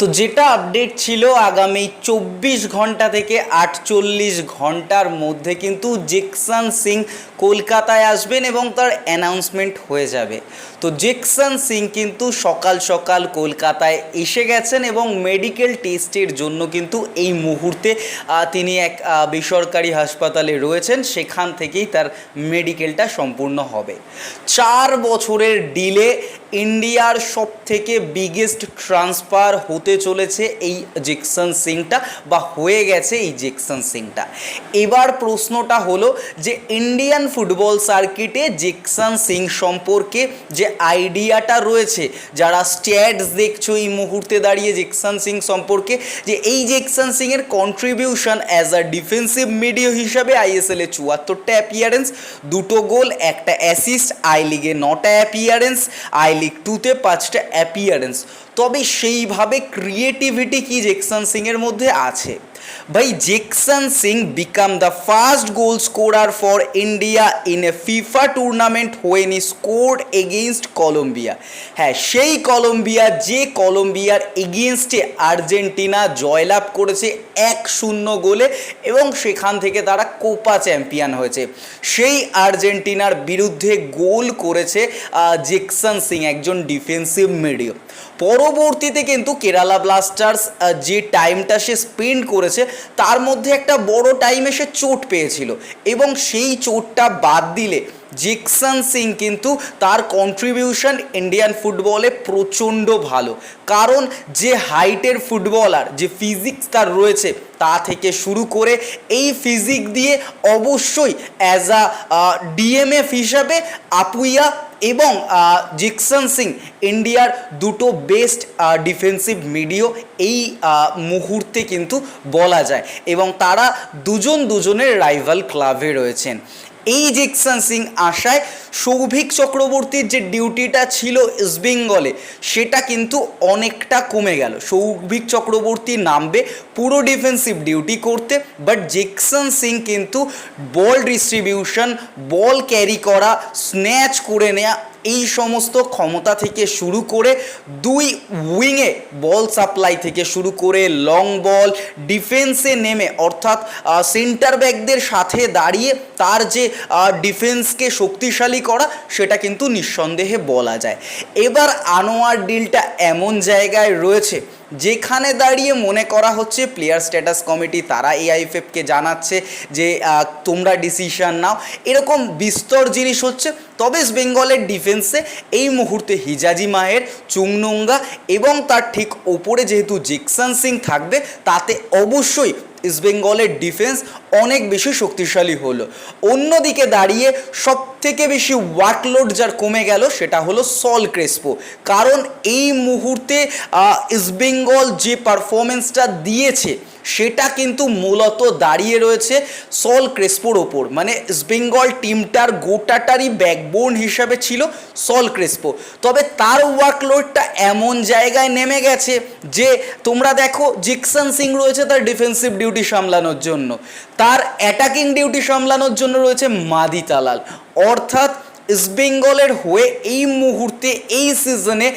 তো যেটা আপডেট ছিল আগামী চব্বিশ ঘণ্টা থেকে আটচল্লিশ ঘণ্টার মধ্যে কিন্তু জেকসন সিং কলকাতায় আসবেন এবং তার অ্যানাউন্সমেন্ট হয়ে যাবে। তো জেকসন সিং কিন্তু সকাল সকাল কলকাতায় এসে গেছেন এবং মেডিকেল টেস্টের জন্য কিন্তু এই মুহূর্তে তিনি এক বেসরকারি হাসপাতালে রয়েছেন। সেখান থেকেই তার মেডিকেলটা সম্পূর্ণ হবে। চার বছরের ডিলে ইন্ডিয়ার সব থেকে বিগেস্ট ট্রান্সফার হতে চলেছে এই জেকসন সিংটা বা হয়ে গেছে এই জেকসন সিংটা। এবার প্রশ্নটা হলো যে ইন্ডিয়ান ফুটবল সার্কিটে জেকসন সিং সম্পর্কে যে আইডিয়াটা রয়েছে, যারা স্ট্যাটস দেখছ এই মুহূর্তে দাঁড়িয়ে জেকসন সিং সম্পর্কে, যে এই জেকসন সিংয়ের contribution as a defensive mid হিসাবে আইএসএল চুয়াত্তরটা অ্যাপিয়ারেন্স দুটো গোল, একটা অ্যাসিস্ট আই লিগে নটা অ্যাপিয়ারেন্স আই লিগ টুতে পাঁচটা অ্যাপিয়ারেন্স তবে সেইভাবে ক্রিয়েটিভিটি কি জেকসন সিংয়ের মধ্যে আছে? ভাই Jeakson Singh became the first goal scorer for India in a FIFA tournament when he scored against Colombia হ্যাঁ সেই কলম্বিয়া যে কলম্বিয়ার এগেইনস্টে আর্জেন্টিনা জয়লাভ করেছে এক শূন্য গোলে এবং সেখান থেকে তারা কোপা চ্যাম্পিয়ন হয়েছে। সেই আর্জেন্টিনার বিরুদ্ধে গোল করেছে জেকসন সিং একজন ডিফেন্সিভ মিডিও পরবর্তীতে কিন্তু কেরালা ব্লাস্টার্স যে টাইমটা সে স্পেন্ড করেছে তার মধ্যে একটা বড় টাইমে সে চোট পেয়েছিল। এবং সেই চোটটা বাদ দিলে জেকসন সিং কিন্তু তার কন্ট্রিবিউশন ইন্ডিয়ান ফুটবলে প্রচণ্ড ভালো। কারণ যে হাইটের ফুটবলার যে ফিজিক্স তার রয়েছে, তা থেকে শুরু করে এই ফিজিক দিয়ে অবশ্যই অ্যাজ আ ডিএমএফ হিসাবে আপুইয়া এবং জিকসন সিং, ইন্ডিয়ার দুটো বেস্ট ডিফেন্সিভ মিডিও এই মুহূর্তে কিন্তু বলা যায়। এবং তারা দুজন দুজনের রাইভাল ক্লাবে রয়েছেন। এই জেকসন সিং আসায় সৌভিক চক্রবর্তীর যে ডিউটিটা ছিল ইস্টবেঙ্গলে, সেটা কিন্তু অনেকটা কমে গেল। সৌভিক চক্রবর্তী নামবে পুরো ডিফেন্সিভ ডিউটি করতে বাট জেকসন সিং কিন্তু বল ডিস্ট্রিবিউশন বল ক্যারি করা স্ন্যাচ করে নেওয়া এই সমস্ত ক্ষমতা থেকে শুরু করে দুই উইংয়ে বল সাপ্লাই থেকে শুরু করে লং বল ডিফেন্সে নেমে, অর্থাৎ সেন্টার ব্যাকদের সাথে দাঁড়িয়ে তার যে ডিফেন্সকে শক্তিশালী করা, সেটা কিন্তু নিঃসন্দেহে বলা যায়। এবার আনোয়ার ডিলটা এমন জায়গায় রয়েছে যেখানে দাঁড়িয়ে মনে করা হচ্ছে প্লেয়ার স্ট্যাটাস কমিটি তারা এআইএফএফকে জানাচ্ছে যে তোমরা ডিসিশন নাও। এরকম বিস্তর জিনিস হচ্ছে, তবে বেঙ্গলের ডিফেন্সে এই মুহূর্তে হিজাজি মায়ের চুংনুঙ্গা এবং তার ঠিক ওপরে যেহেতু জেকসন সিং থাকবে, তাতে অবশ্যই ইস্ট বেঙ্গলের ডিফেন্স অনেক বেশি শক্তিশালী হলো। অন্যদিকে দাঁড়িয়ে সব থেকে বেশি ওয়ার্কলোড যার কমে গেল সেটা হলো সল ক্রেসপো কারণ এই মুহূর্তে ইস্টবেঙ্গল ইস্ট বেঙ্গল যে পারফরমেন্সটা দিয়েছে সেটা কিন্তু মূলত দাঁড়িয়ে রয়েছে সল ক্রেসপোর ওপর। মানে বেঙ্গল টিমটার গোটাটারই ব্যাকবোন হিসাবে ছিল সল ক্রেসপো। তবে তার ওয়ার্কলোডটা এমন জায়গায় নেমে গেছে যে তোমরা দেখো জিকসন সিং রয়েছে তার ডিফেন্সিভ ডিউটি সামলানোর জন্য। তার অ্যাটাকিং ডিউটি সামলানোর জন্য রয়েছে মাদি তালাল। অর্থাৎ ইস্টবেঙ্গলের হয়ে এই মুহূর্তে, এই সিজনে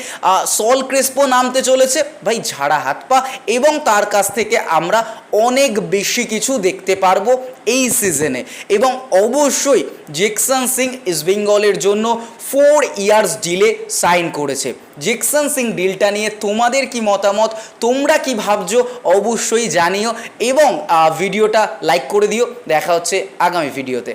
সল ক্রেসপো নামতে চলেছে। ভাই, ঝাড়া হাত পা এবং তার কাছ থেকে আমরা অনেক বেশি কিছু দেখতে পারব এই সিজনে এবং অবশ্যই জেকসন সিং ইস্টবেঙ্গলের জন্য ফোর ইয়ার্স ডিলে সাইন করেছে। জেকসন সিং ডিলটা নিয়ে তোমাদের কি মতামত? তোমরা কি ভাবছ? অবশ্যই জানিও এবং ভিডিওটা লাইক করে দিও। দেখা হচ্ছে আগামী ভিডিওতে